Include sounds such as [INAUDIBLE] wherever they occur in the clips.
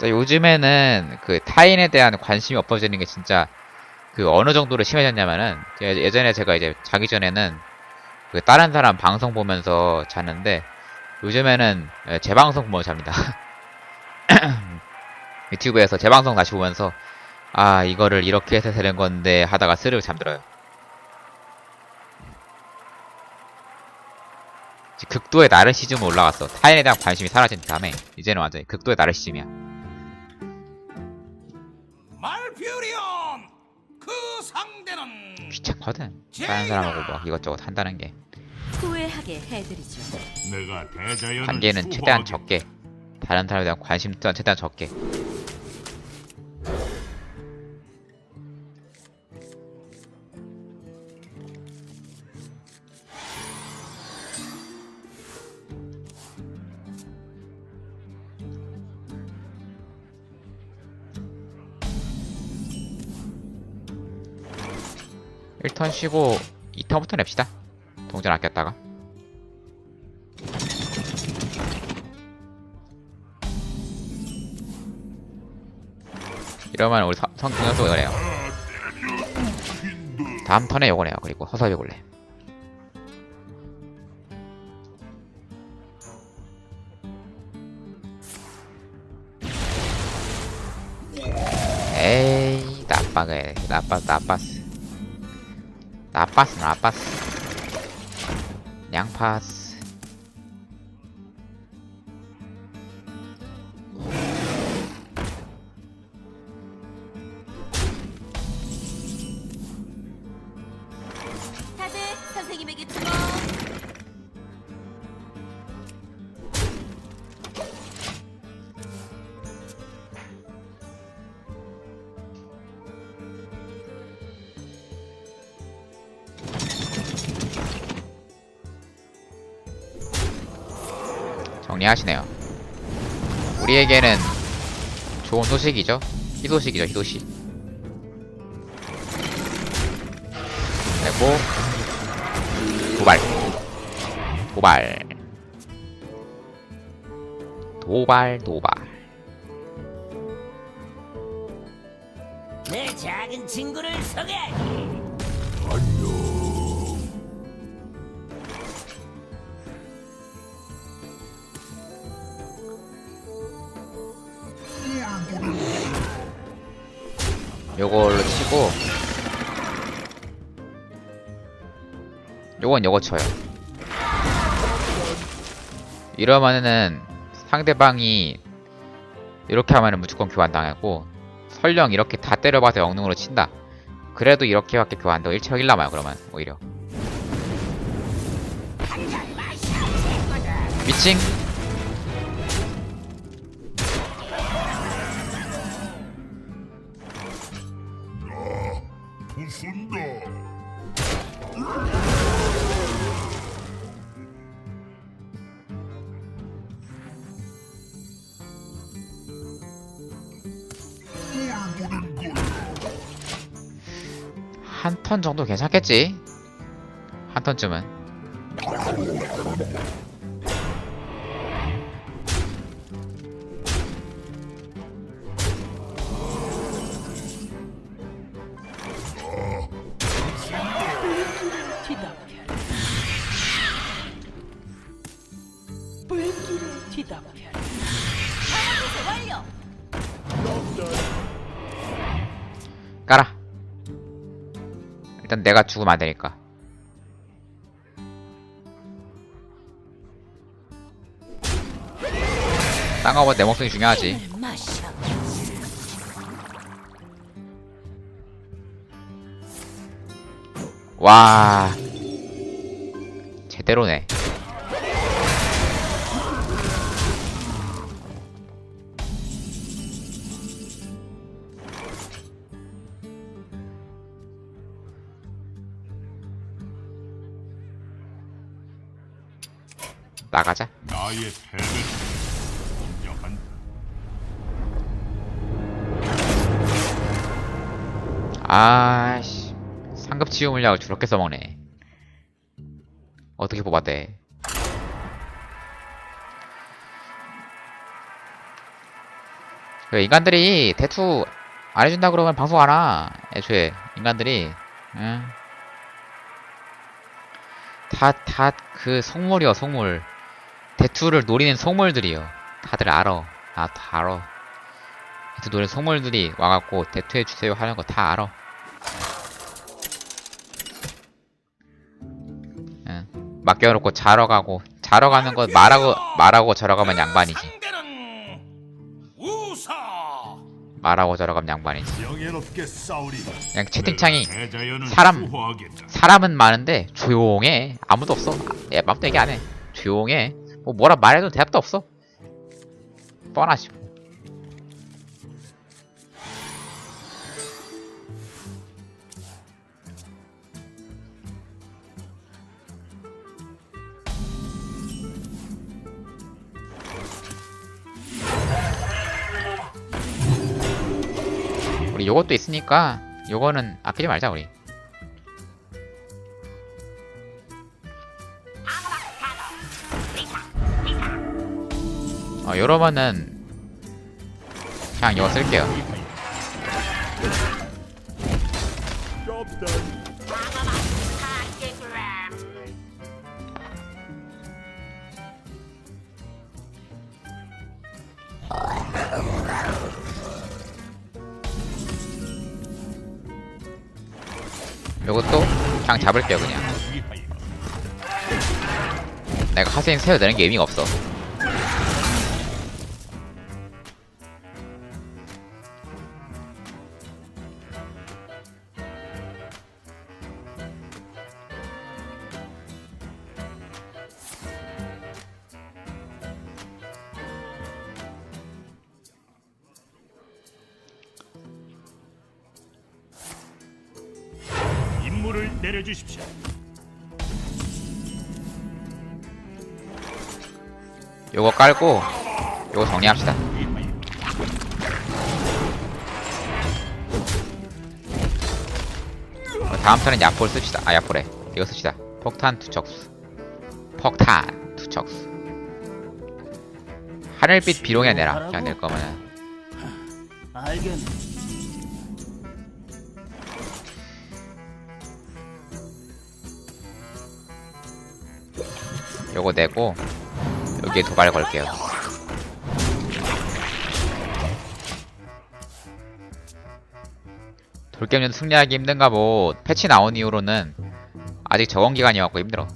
자, 요즘에는 그 타인에 대한 관심이 없어지는 게 진짜 그 어느 정도로 심해졌냐면은 제- 예전에 제가 이제 자기 전에는 그 다른 사람 방송 보면서 자는데 요즘에는 예, 제 방송 보면서 잡니다. [LAUGHS] 유튜브에서 제 방송 다시 보면서 아 이거를 이렇게 해서 되는 건데 하다가 스르륵 잠들어요. 극도의 나르시즘으로 올라갔어. 타인에 대한 관심이 사라진 다음에 이제는 완전히 극도의 나르시즘이야. 말퓨리온 그 상대는 귀찮거든. 다른 사람하고 막 이것저것 한다는 게. 후회하게 해드리죠. 내가 대자연을 관계는 최대한 수호하게. 적게. 다른 사람에 대한 관심 또한 최대한 적게. 턴 쉬고 2턴부터 냅시다. 동전 아꼈다가. 이러면 우리 성- 성공해서 이거네요. 다음 턴에 요거네요. 그리고 허섭이 골래. 에이 나빠게 나빠 나빠스 나빠스 나빠스 양파스 하시네요. 우리에게는 좋은 소식이죠. 희소식이죠, 희소식. 그리고 도발. 도발. 도발, 도발. 내 작은 친구를 소개하지. 요걸로 치고. 요건 요거 쳐요. 이러면은 상대방이 이렇게 하면은 무조건 교환당하고 설령 이렇게 다 때려봐서 영능으로 친다. 그래도 이렇게밖에 교환도 1척 1남아요 그러면 오히려. 미칭 턴 정도 괜찮겠지 한 턴쯤은 뒤덮여라. 완료. 일단 내가 죽으면 안 되니까. 딴 거보다 내 목숨이 중요하지. 와. 제대로네 나가자 나의 인정한다. 아씨 상급 치유 물약을 저렇게 써먹네 어떻게 뽑았대 그 인간들이 대투 안 해준다 그러면 방송 안 와. 애초에 인간들이 응? 다다 그 속물이요 속물. 대투를 노리는 속물들이요. 다들 알아. 아 다 알아. 대투 노리는 속물들이 와갖고 대투해 주세요 하는 거 다 알아. 응. 맡겨놓고 자러 가고 자러 가는 거 말하고 말하고 자러 가면 양반이지. 말하고 저러 가면 양반이지. 그냥 채팅창이 사람-. 사람은 많은데 조용해. 아무도 없어. 예, 얘기 안 해. 조용해. 뭐 뭐라 말해도 대답도 없어. 뻔하지. 뭐. 우리 요것도 있으니까 요거는 아끼지 말자 우리. 어, 이러면은 그냥 이거 쓸게요. 요것도 그냥 잡을게요 그냥. 내가 카세인 세워 내는 게 의미가 없어. 요거 깔고 요거 정리합시다. 어, 다음 턴은 야포를 씁시다. 아 야포래. 이거 씁시다. 폭탄 투척수. 폭탄 투척수. 하늘빛 비룡에 내라. 그냥 낼 거면은. 요거 내고 여기에 도발 걸게요. 돌겜전 승리하기 힘든가 뭐 패치 나온 이후로는 아직 적응 기간이어갖고 힘들어.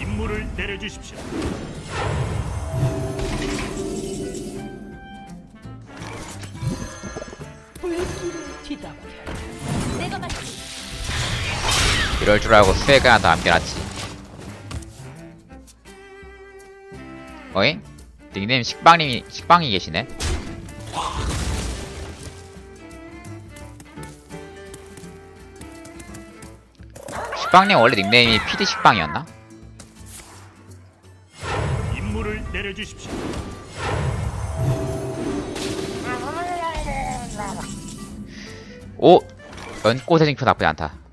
임무를 내려주십시오. 이럴 줄 알고 수액을 하나 더 남겨놨지. 어잉? 닉네임 식빵님이 식빵이 계시네. 식빵님 원래 닉네임이 PD 식빵이었나? 임무를 내려주십시오. 오! 연꽃의 징표 나쁘지 않다.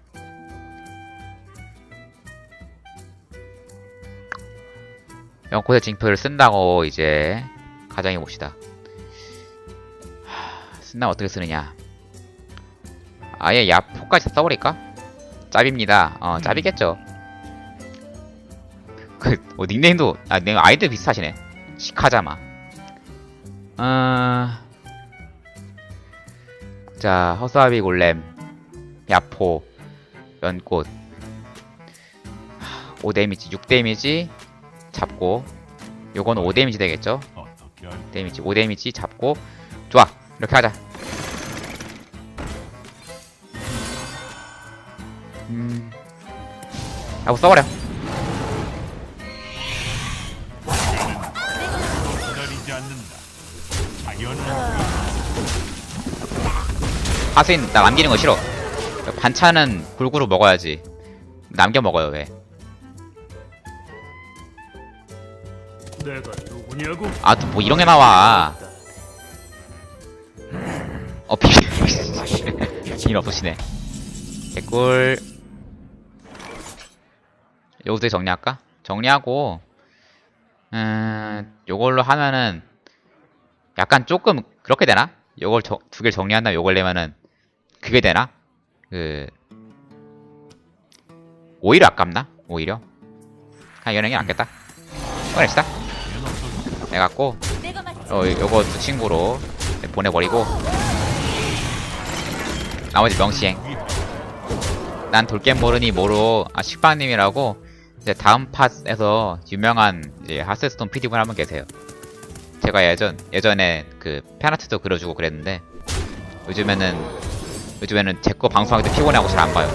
연꽃의 징표를 쓴다고 이제 가정해 봅시다. 하, 쓴다면 어떻게 쓰느냐? 아예 야포까지 다 써버릴까? 짭입니다. 어, 짭이겠죠. 그, 뭐, 닉네임도, 아, 닉네임 아이들 비슷하시네. 시카자마. 어... 자, 허수아비 골렘, 야포, 연꽃. 5 데미지, 6 데미지 잡고, 요건 5 데미지 되겠죠? 할 데미지, 5 데미지 잡고, 좋아, 이렇게 하자. 음, 하고 써버려. 하수인 나 남기는 거 싫어. 반찬은 골고루 먹어야지. 남겨 먹어요 왜? 아 또 뭐 이런 게 나와. 어 비. 힘 [LAUGHS] 없으시네. 개꿀. 요것도 정리할까? 정리하고, 음, 요걸로 하면은, 약간 조금, 그렇게 되나? 요걸 두 개를 정리한 다음에 요걸 내면은, 그게 되나? 그, 오히려 아깝나? 오히려? 아, 이거는 게 낫겠다. 꺼냅시다. 해갖고. 어, 요거 두 친구로 보내버리고. 나머지 명시행. 난 돌겜 모르니 모로 아 식빵님이라고 이제 다음 팟에서 유명한 이제 하스스톤 PD분 한 분 계세요. 제가 예전 예전에 그 팬아트도 그려주고 그랬는데 요즘에는 요즘에는 제 거 방송하기 때 피곤해하고 잘 안 봐요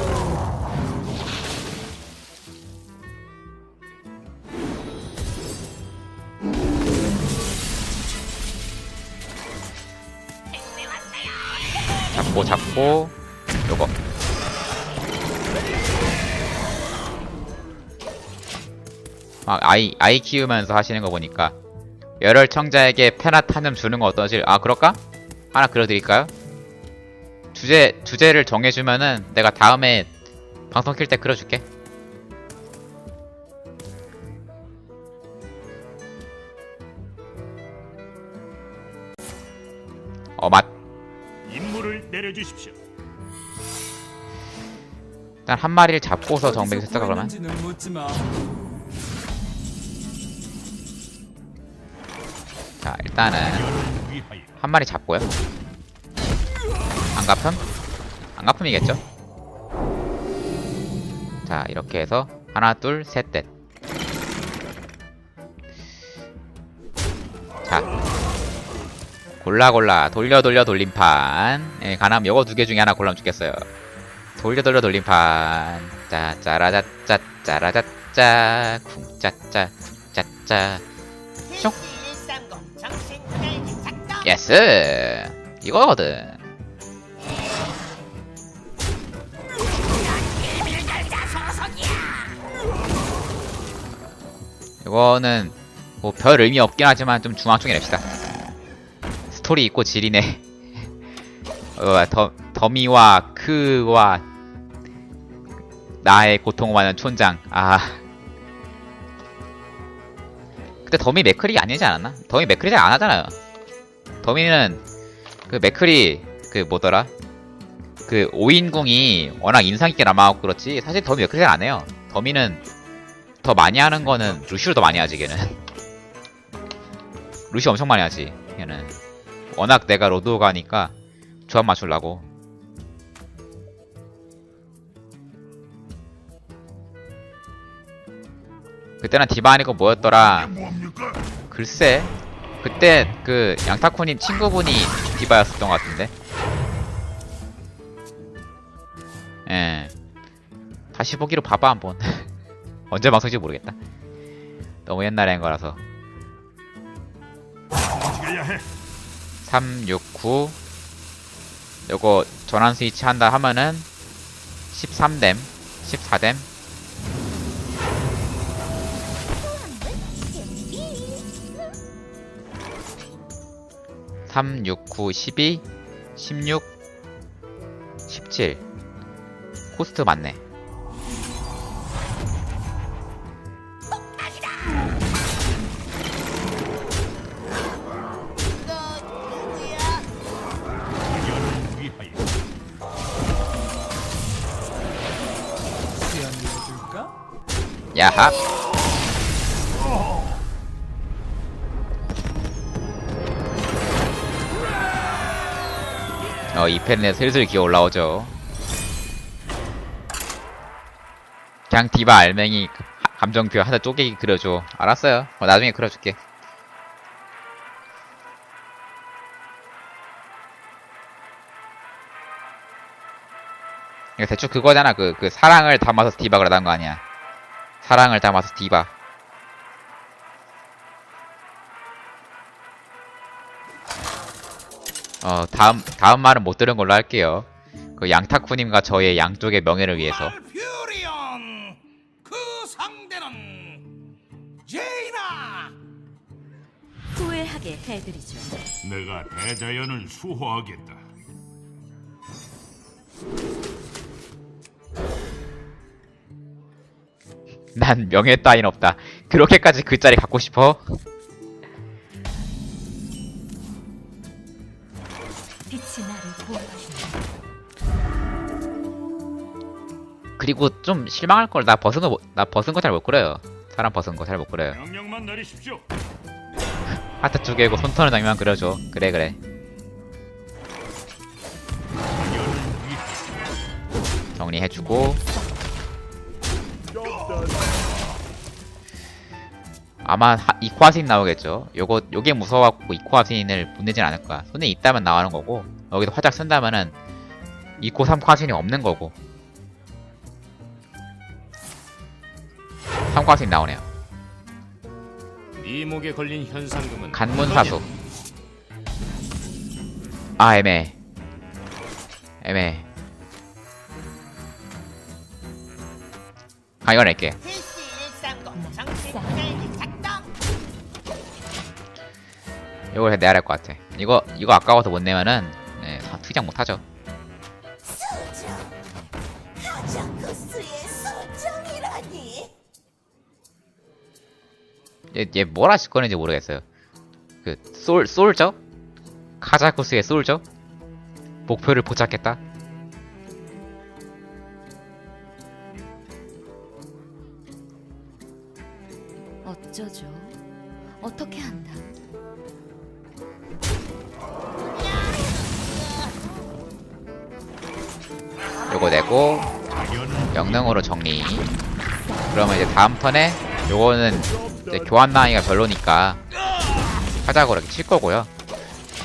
잡고 잡고 요거 막 아이 아이 키우면서 하시는 거 보니까 열혈 청자에게 한점 주는 거 어떠실? 아 그럴까? 하나 그려드릴까요? 주제 주제를 정해주면은 내가 다음에 방송 킬 때 그려줄게. 일단 한 마리를 잡고서 정백을 했을까 그러면? 자 일단은 한 마리 잡고요. 안 갚음? 안 갚음이겠죠? 자 이렇게 해서 하나 둘셋넷 자 골라 골라 돌려 돌려 돌림판 예, 가남 요거 두 개 중에 하나 골라면 좋겠어요 돌려 돌려 돌림판. 짜 짜라짜짜 쿵짜짜 짜짜. 쇽 예스 이거거든. 이거는 뭐 별 의미 없긴 하지만 좀 중앙 쪽에 냅시다. 스토리 있고 지리네. [LAUGHS] 어, 더, 더미와 크와 나의 고통을 받는 촌장. 아. 그때 더미 맥클이 아니지 않았나? 더미 맥클이 잘안 하잖아요. 더미는 그 맥클이 그 뭐더라? 그 오인궁이 워낙 인상 있게 남아갖고 그렇지 사실 더미 맥클이 잘안 해요. 더미는 더 많이 하는 거는 루시로 더 많이 하지 걔는. 루시 엄청 많이 하지 걔는. 워낙 내가 로드오가니까 조합 맞추려고 그때는 디바 아니고 뭐였더라? 글쎄 그때 그 양타쿠님 친구분이 디바였었던 것 같은데. 예. 다시 보기로 봐봐 한번. [LAUGHS] 언제 방송인지 모르겠다. 너무 옛날에 한 거라서. 움직여야 해. 369 요거 전환 스위치 한다 하면은 13뎀 14뎀 3, 6, 9, 12, 16, 17 코스트 맞네. 야합 어, 이 펜에 슬슬 기어 올라오죠. 그냥 디바 알맹이 하- 감정표 하나 쪼개기 그려줘. 알았어요. 어, 나중에 그려줄게. 대충 그거잖아. 그, 그 사랑을 담아서 디바 그러단 거 아니야. 사랑을 담아서 디바. 어, 다음, 다음 말은 못 들은 걸로 할게요. 그 양타쿠님과 저의 양쪽의 명예를 위해서. 그 상대는 제이나. 후회하게 해드리죠. 내가 대자연을 수호하겠다. 난 명예 따윈 없다. 그렇게까지 그 자리 갖고 싶어? 그리고 좀 실망할 걸 나 벗은 거나 벗은 거 잘 못 그려요. 사람 벗은 거 잘 못 그려요. 명령만 내리십시오. 하트 쪼개고 손 터는 장면 그려줘. 그래 그래. 정리해주고 아마 하, 이코아신 나오겠죠. 요거 요게 무서워갖고 이코아신을 보내진 않을 거야. 손에 있다면 나오는 거고 여기도 화작 쓴다면은 이코 3코아신이 없는 거고 3코아신 나오네요. 네 목에 걸린 현상금은 간문사수. 아 애매. 애매. 아 이거 낼게 이걸 내야 할 것 같아. 이거 이거 아까워서 못 내면은 네, 사- 투장 못 하죠 얘, 얘뭘 하실 거는지 모르겠어요 그 솔, 솔저? 카자쿠스의 솔저? 목표를 포착했다 어쩌죠? 어떻게 한다? 요거 내고 영능으로 정리 그러면 이제 다음 턴에 요거는 이제 교환 나이가 별로니까 하자고 이렇게 칠 거고요.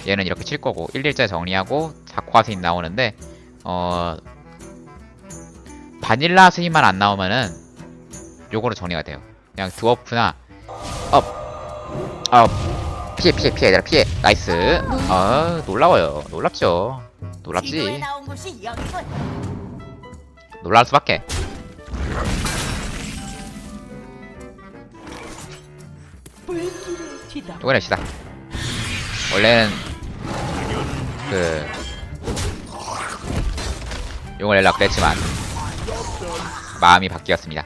얘는 이렇게 칠 거고 1일째 정리하고 자쿠아 스인 나오는데 어 바닐라 스인만 안 나오면은 요거로 정리가 돼요. 그냥 드워프나 업! 업! 피해 피해 피해 얘들아 피해. 나이스. 아 놀라워요. 놀랍죠. 놀랍지. 놀랄 수밖에. 요거 냅시다. 원래는 그 요걸 내려고 그랬지만 마음이 바뀌었습니다.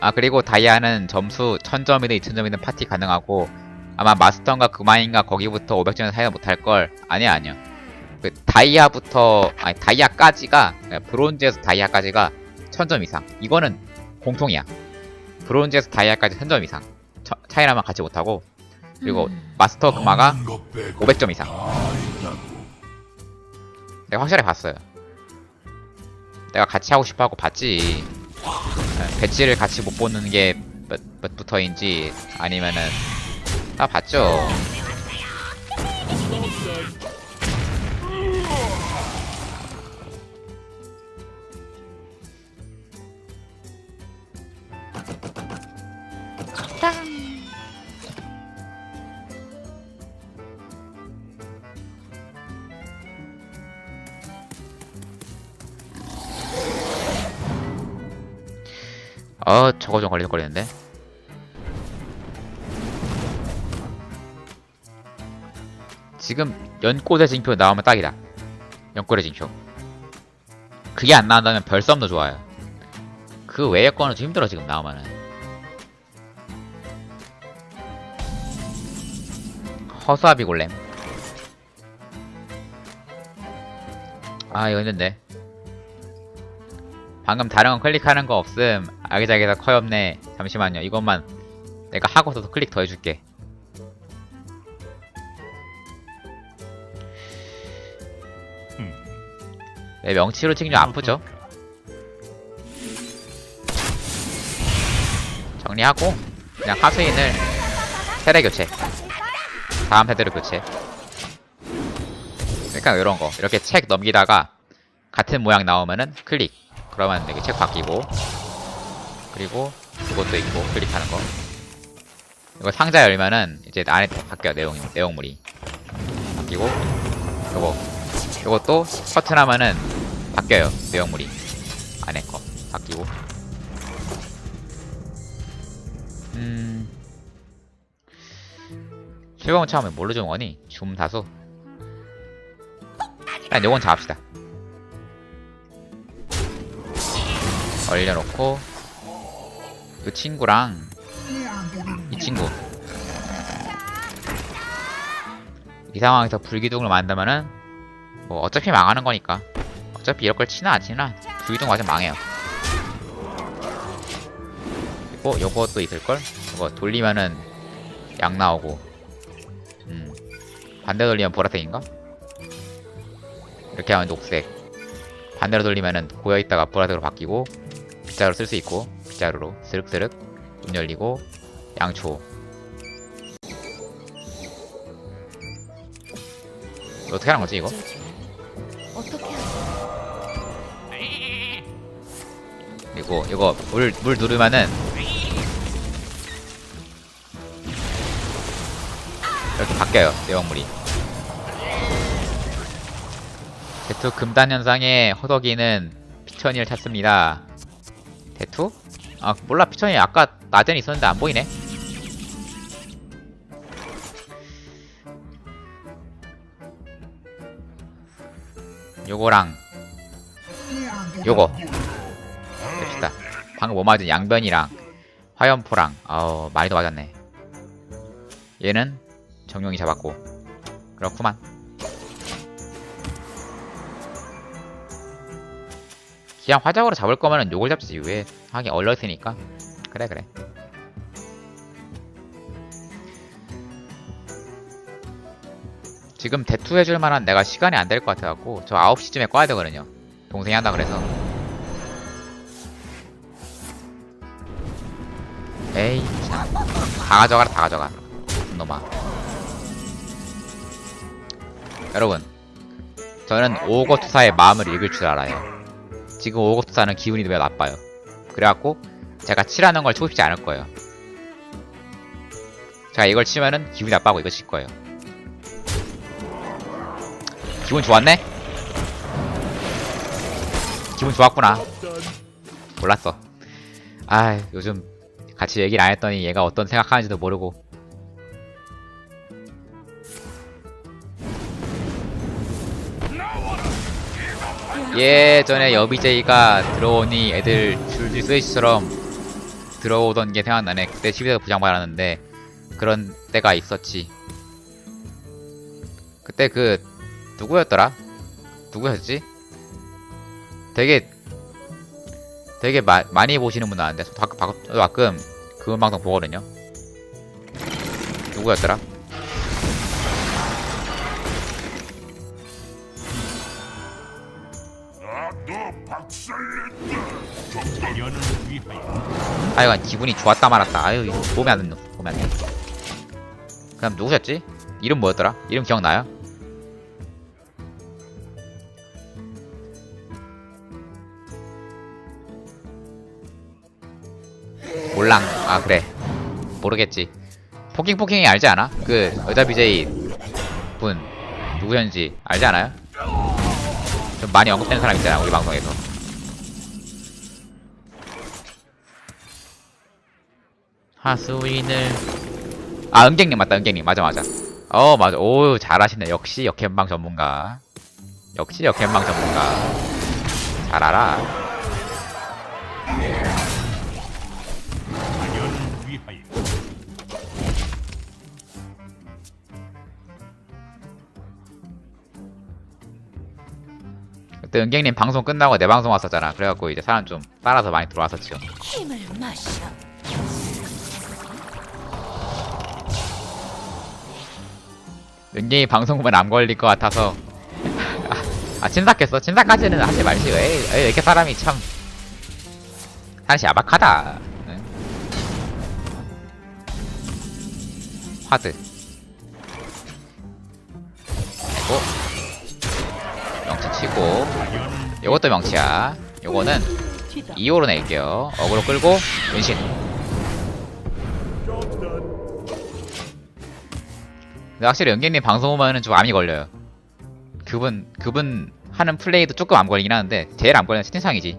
아 그리고 다이아는 점수 1000점이든 2000점이든 파티 가능하고 아마 마스터인가 그마인가 거기부터 500점 사이는 못할걸. 아니야 아니야. 그 다이아부터 아니 다이아까지가 그러니까 브론즈에서 다이아까지가 1000점 이상. 이거는 공통이야. 브론즈에서 다이아까지 1000점 이상 차, 차이나만 같이 못하고 그리고 음. 마스터 금화가 500점 이상. 내가 확실히 봤어요. 내가 같이 하고 싶어 하고 봤지. 예, 배지를 같이 못 보는 게 몇, 몇 부터인지 아니면은 다 봤죠 어 저거 좀 걸리적거리는데? 지금 연꽃의 징표 나오면 딱이다. 연꽃의 징표. 그게 안 나온다면 별썸도 좋아요. 그 외의 거는 좀 힘들어 지금 나오면은. 허수아비 골렘. 아 이거 힘든데. 방금 다른 건 클릭하는 거 없음 아기자기가 커 없네. 잠시만요. 이것만 내가 하고서도 클릭 더 해줄게. 음. 내 명치로 치긴 좀 아프죠? 정리하고 그냥 하수인을 세대 교체. 다음 세대로 교체. 그러니까 이런 거. 이렇게 책 넘기다가 같은 모양 나오면은 클릭. 그러면 여기 책 바뀌고 그리고 이것도 있고 클릭하는 거. 이거 상자 열면은 이제 안에 바뀌어 내용 내용물이. 바뀌고 요거. 요것도 커튼하면은 바뀌어요 내용물이. 안에 거. 바뀌고. 음. 실검 처음에 뭘로 준 거니 줌 다수? 일단 요건 잡읍시다. 얼려놓고 그 친구랑 이 친구. 이 상황에서 불기둥을 만들면은 뭐 어차피 망하는 거니까. 어차피 이럴 걸 치나 안 치나 불기둥 맞으면 망해요. 그리고 요것도 있을걸? 이거 돌리면은 양 나오고. 음. 반대 돌리면 보라색인가? 이렇게 하면 녹색. 반대로 돌리면은 고여있다가 보라색으로 바뀌고 빗자루 쓸 수 있고. 빗 자루로 스륵스륵 문 열리고 양초 어떻게 하는 거지 이거? 그리고 이거 물, 물 누르면은 이렇게 바뀌어요 내용물이 대투 금단 현상의 허덕이는 피천이를 찾습니다 대투? 아 몰라 피천이 아까 낮에는 있었는데 안 보이네 요거랑 요거 됩시다. 방금 뭐 맞은 양변이랑 화염포랑 어 많이 더 맞았네. 얘는 정용이 잡았고 그렇구만. 그냥 화작으로 잡을 거면은 요걸 잡지 왜 하긴 얼렸으니까 그래 그래. 지금 대투 해줄 만한 내가 시간이 안 될 것 같아갖고 저 9시쯤에 꺼야 되거든요. 동생이 한다 그래서. 에이 참. 다 가져가라 다 가져가 놈아 여러분 저는 오거 투사의 마음을 읽을 줄 알아요 지금 오거 투사는 기분이 매우 나빠요? 그래갖고 제가 치라는 걸 치고 싶지 않을 거예요. 제가 이걸 치면은 기분이 나빠고 이거 칠 거예요. 기분 좋았네? 기분 좋았구나. 몰랐어. 아 요즘 같이 얘기를 안 했더니 얘가 어떤 생각하는지도 모르고 예전에 여비제이가 들어오니 애들 줄줄 쓰이처럼 들어오던 게 생각나네 그때 12대 부장 받았는데 그런 때가 있었지 그때 그 누구였더라? 누구였지? 되게 되게 마, 많이 보시는 분 나왔는데 저 가끔, 가끔, 저도 가끔 그분 방송 보거든요 누구였더라? 위하여 하여간 기분이 좋았다 말았다 아유 이거 보면 안 돼, 보면 안돼 그럼 누구셨지? 이름 뭐였더라? 이름 기억나요? 몰랑 아 그래 모르겠지 포킹 포킹이 알지 않아? 그 여자 BJ 분 누구였는지 알지 않아요? 좀 많이 언급되는 사람 있잖아 우리 방송에서 하수인을. 아 은객님 맞다 은객님. 맞아 맞아. 어 맞아. 오 잘하시네. 역시 역행방 전문가. 역시 역행방 전문가. 잘 알아 그때 은객님 방송 끝나고 내 방송 왔었잖아. 그래갖고 이제 사람 좀 따라서 많이 들어왔었죠 힘을 마셔. 은객이 방송 보면 안 걸릴 것 같아서. 아, 아 침삭했어. 침삭까지는 하지 말지 에이, 에이 이렇게 사람이 참. 사실 야박하다. 응? 화드. 그리고 명치 치고. 요것도 명치야. 요거는 2호로 낼게요. 어그로 끌고 은신 근데 확실히 은객님 방송 보면은 좀 암이 걸려요. 그분 그분 하는 플레이도 조금 암 걸리긴 하는데 제일 암 걸리는 채팅창이지.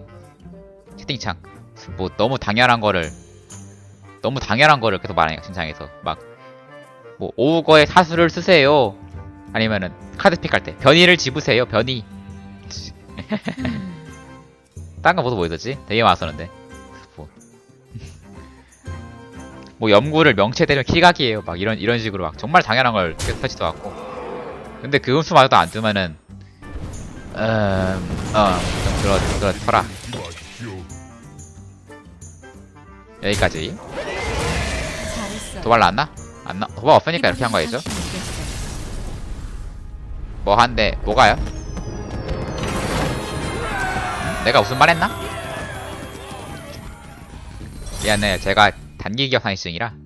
채팅창. 뭐 너무 당연한 거를 너무 당연한 거를 계속 말하니까 채팅창에서. 막 뭐 오거의 사수를 쓰세요. 아니면은 카드 픽 할 때. 변이를 집으세요 변이. [LAUGHS] 딴거 모두 뭐 있었지? 되게 많았었는데 뭐 염구를 명체되면 킬각이에요. 막 이런 이런 식으로 막 정말 당연한 걸 터치도 왔고. 근데 그 흠수마저도 안 뜨면은 음어좀 그렇 그렇더라. 여기까지. 도발 나왔나? 안 나. 도발 없으니까 이렇게 한 거겠죠? 뭐 한데 뭐가요? 내가 무슨 말 했나? 미안해 제가 단기 기억 상실증이라